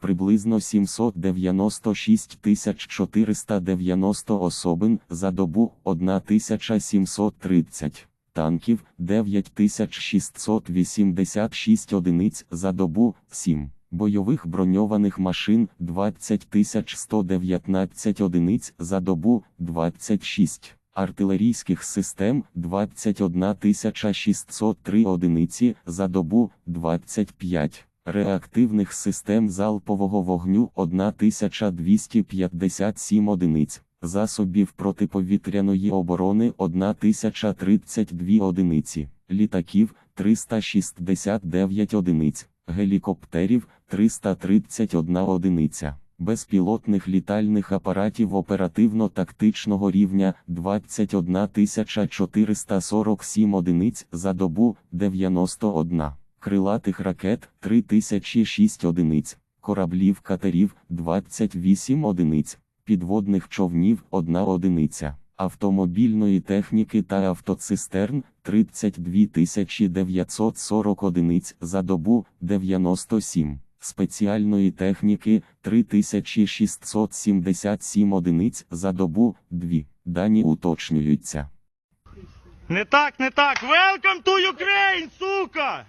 приблизно 796 490 особин за добу 1730 танків 9686 одиниць за добу 7. Бойових броньованих машин 20119 одиниць за добу 26. Артилерійських систем 21603 одиниці за добу 25. Реактивних систем залпового вогню 1257 одиниць. Засобів протиповітряної оборони 1032 одиниці, літаків 369 одиниць, гелікоптерів 331 одиниця, безпілотних літальних апаратів оперативно-тактичного рівня 21 447 одиниць за добу 91, крилатих ракет 3006 одиниць, кораблів катерів 28 одиниць підводних човнів 1 одиниця, автомобільної техніки та автоцистерн 32 940 одиниць за добу 97, спеціальної техніки 3677 одиниць за добу 2. Дані уточнюються. Не так, не так. Welcome to Ukraine, сука!